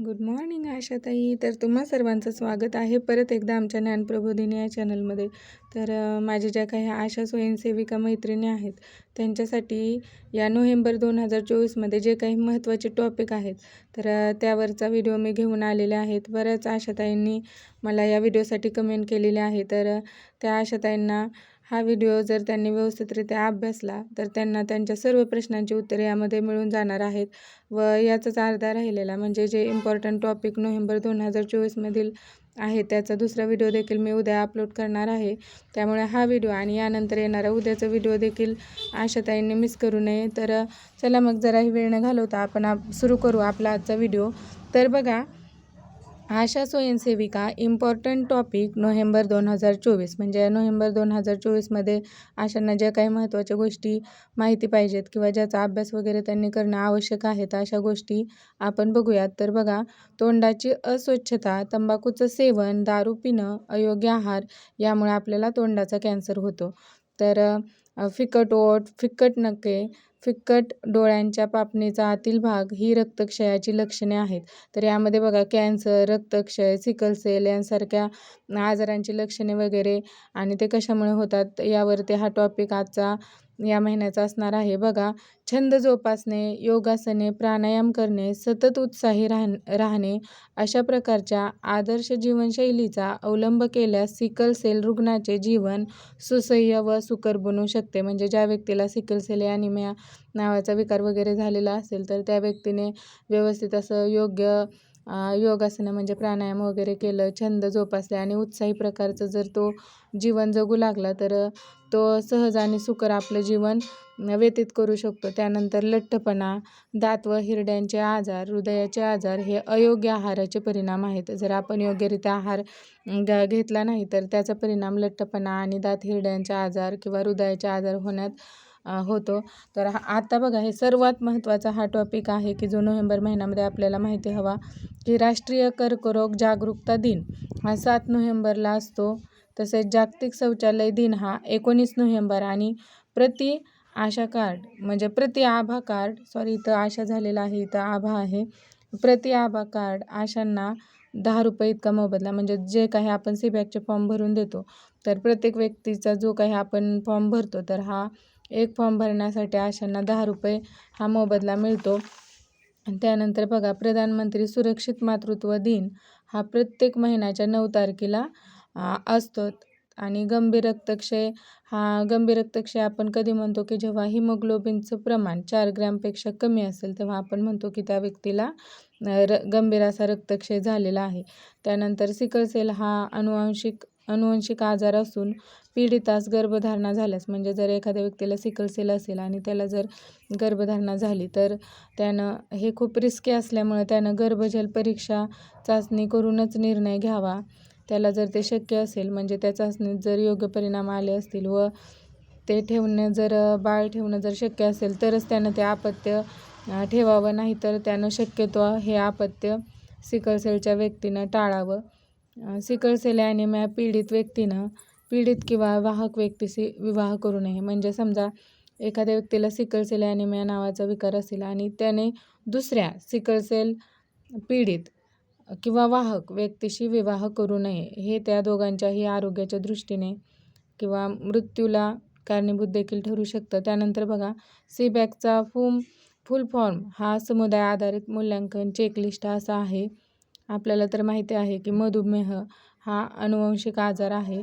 Good morning आशाताई. तर तुम्हा सर्वांचं स्वागत आहे परत एकदा आमच्या ज्ञानप्रबोधिनी या चॅनलमध्ये. तर माझ्या ज्या काही आशा स्वयंसेविका मैत्रिणी आहेत त्यांच्यासाठी या नोव्हेंबर दोन हजार चोवीसमध्ये जे काही महत्त्वाचे टॉपिक आहेत तर त्यावरचा व्हिडिओ मी घेऊन आलेले आहेत. बऱ्याच आशाताईंनी मला या व्हिडिओसाठी कमेंट केलेले आहे. तर त्या आशाताईंना हा व्हिडिओ जर त्यांनी व्यवस्थितरित्या अभ्यासला तर त्यांना त्यांच्या सर्व प्रश्नांची उत्तरे यामध्ये मिळून जाणार आहेत. व याचाच अर्धा राहिलेला म्हणजे जे इम्पॉर्टंट टॉपिक नोव्हेंबर दोन हजार चोवीसमधील आहे त्याचा दुसरा व्हिडिओ देखील मी उद्या अपलोड करणार आहे. त्यामुळे हा व्हिडिओ आणि यानंतर येणारा उद्याचा व्हिडिओ देखील आशाताईंनी मिस करू नये. तर चला मग जराही वेळ न घालवता आपण आप सुरू करू आपला आजचा व्हिडिओ. तर बघा आशा स्वयंसेविका इम्पॉर्टंट टॉपिक नोव्हेंबर दोन हजार चोवीस. म्हणजे नोव्हेंबर दोन हजार चोवीसमध्ये आशांना ज्या काही महत्त्वाच्या गोष्टी माहिती पाहिजेत किंवा ज्याचा अभ्यास वगैरे त्यांनी करणं आवश्यक आहे तर अशा गोष्टी आपण बघूयात. तर बघा तोंडाची अस्वच्छता तंबाखूचं सेवन दारू पिणं अयोग्य आहार यामुळे आपल्याला तोंडाचा कॅन्सर होतो. तर फिकट ओठ फिक्कट नखे फिक्कट डोळ्यांच्या पापणीचा आतील भाग ही रक्तक्षयाची लक्षणे आहेत. तर यामध्ये बघा कॅन्सर रक्तक्षय सिकल सेल यांसारख्या आजारांची लक्षणे वगैरे आणि ते कशामुळे होतात यावरती हा टॉपिक आजचा या महिन्याचा असणार आहे. बघा छंद जोपासणे योगासने प्राणायाम करणे सतत उत्साही राह राहणे अशा प्रकारच्या आदर्श जीवनशैलीचा अवलंब केल्यास सिकल सेल रुग्णाचे जीवन सुसह्य व सुकर बनू शकते. म्हणजे ज्या व्यक्तीला सिकल सेल ॲनिमिया नावाचा विकार वगैरे झालेला असेल तर त्या व्यक्तीने व्यवस्थित असं योग्य योगासनं म्हणजे प्राणायाम वगैरे केलं छंद जोपासले आणि उत्साही प्रकारचं जर तो जीवन जगू लागला तर तो सहज आणि सुकर आपलं जीवन व्यतीत करू शकतो. त्यानंतर लठ्ठपणा दात व हिरड्यांचे आजार हृदयाचे आजार हे अयोग्य आहाराचे परिणाम आहेत. जर आपण योग्यरित्या आहार घेतला नाही तर त्याचा परिणाम लठ्ठपणा आणि दात हिरड्यांचे आजार किंवा हृदयाचे आजार होण्यात होतो. तर हा आता बघा हे सर्वात महत्त्वाचा हा टॉपिक आहे की जो नोव्हेंबर महिन्यामध्ये आपल्याला माहिती हवा की राष्ट्रीय कर्करोग जागरूकता दिन हा सात नोव्हेंबरला असतो. तसेच जागतिक शौचालय दिन हा एकोणीस नोव्हेंबर आणि प्रति आशा कार्ड म्हणजे प्रति आभा कार्ड सॉरी इथं आशा झालेला आहे इथं आभा आहे. प्रति आभा कार्ड आशांना दहा रुपये इतका मोबदला म्हणजे जे काही आपण सीबॅकचे फॉर्म भरून देतो तर प्रत्येक व्यक्तीचा जो काही आपण फॉर्म भरतो तर हा एक फॉर्म भरण्यासाठी आशांना दहा रुपये हा मोबदला मिळतो. त्यानंतर बघा प्रधानमंत्री सुरक्षित मातृत्व दिन हा प्रत्येक महिन्याच्या नऊ तारखेला असतो. आणि गंभीर रक्तक्षय हा गंभीर रक्तक्षय आपण कधी म्हणतो की जेव्हा हिमोग्लोबिनचं प्रमाण चार ग्रॅमपेक्षा कमी असेल तेव्हा आपण म्हणतो की त्या व्यक्तीला र गंभीर असा रक्तक्षय झालेला आहे. त्यानंतर सिकल सेल हा अनुवांशिक अनुवंशिक आजार असून पीडितास गर्भधारणा झाल्यास म्हणजे जर एखाद्या व्यक्तीला सिकल सेल असेल आणि त्याला जर गर्भधारणा झाली तर त्यानं हे खूप रिस्की असल्यामुळे त्यानं गर्भजल परीक्षा चाचणी करूनच निर्णय घ्यावा. त्याला जर ते शक्य असेल म्हणजे त्या चाचणीत जर योग्य परिणाम आले असतील व ते ठेवणं जर बाळ ठेवणं जर शक्य असेल तरच त्यानं ते अपत्य ठेवावं. नाही तर त्यानं शक्यतो हे अपत्य सिकल सेलच्या व्यक्तीनं टाळावं. सिकल सेल ॲनिमिया पीडित व्यक्तीनं पीडित किंवा वाहक व्यक्तीशी विवाह करू नये. म्हणजे समजा एखाद्या व्यक्तीला सिकल सेल ॲनिमिया नावाचा विकार असेल आणि त्याने दुसऱ्या सिकल सेल पीडित किंवा वाहक व्यक्तीशी विवाह करू नये. हे त्या दोघांच्याही आरोग्याच्या दृष्टीने किंवा मृत्यूला कारणीभूत देखील ठरू शकतं. त्यानंतर बघा सीबॅकचा फूम फुल फॉर्म हा समुदाय आधारित मूल्यांकन चेकलिस्ट असा आहे. आपल्याला तर माहिती आहे की मधुमेह हा अनुवंशिक आजार आहे.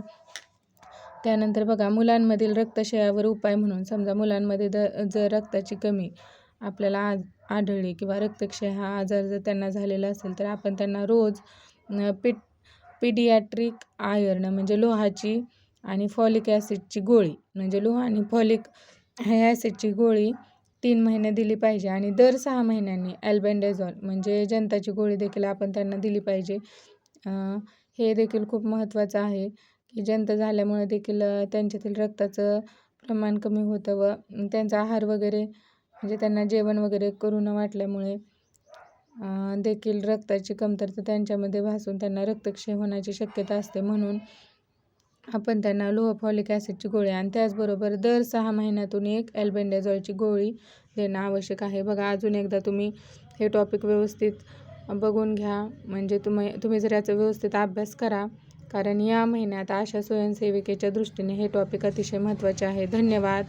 त्यानंतर बघा मुलांमधील रक्तक्षयावर उपाय म्हणून समजा मुलांमध्ये द जर रक्ताची कमी आपल्याला आज आढळली किंवा रक्तक्षय हा आजार जर त्यांना झालेला असेल तर आपण त्यांना रोज पिट पिडियाट्रिक आयर्न म्हणजे लोहाची आणि फॉलिक ॲसिडची गोळी म्हणजे लोह आणि फॉलिक ह्या ॲसिडची गोळी तीन महिने दिली पाहिजे आणि दर सहा महिन्यांनी ॲल्बेंडेझॉल म्हणजे जंताची गोळी देखील आपण त्यांना दिली पाहिजे. हे देखील खूप महत्त्वाचं आहे की जंत झाल्यामुळे देखील त्यांच्यातील रक्ताचं प्रमाण कमी होतं व त्यांचा आहार वगैरे म्हणजे त्यांना जेवण वगैरे करू न वाटल्यामुळे देखील रक्ताची कमतरता त्यांच्यामध्ये भासून त्यांना रक्तक्षय होण्याची शक्यता असते म्हणून आपण त्यांना लोह फॉलिक ॲसिडची गोळी आणि त्याचबरोबर दर सहा महिन्यातून एक ॲल्बेंडाझॉलची गोळी देणं आवश्यक आहे. बघा अजून एकदा तुम्ही हे टॉपिक व्यवस्थित बघून घ्या. म्हणजे तुम्ही तुम्ही जर याचा व्यवस्थित अभ्यास करा कारण या महिन्यात आशा स्वयंसेविकेच्या दृष्टीने हे टॉपिक अतिशय महत्त्वाचे आहे. धन्यवाद.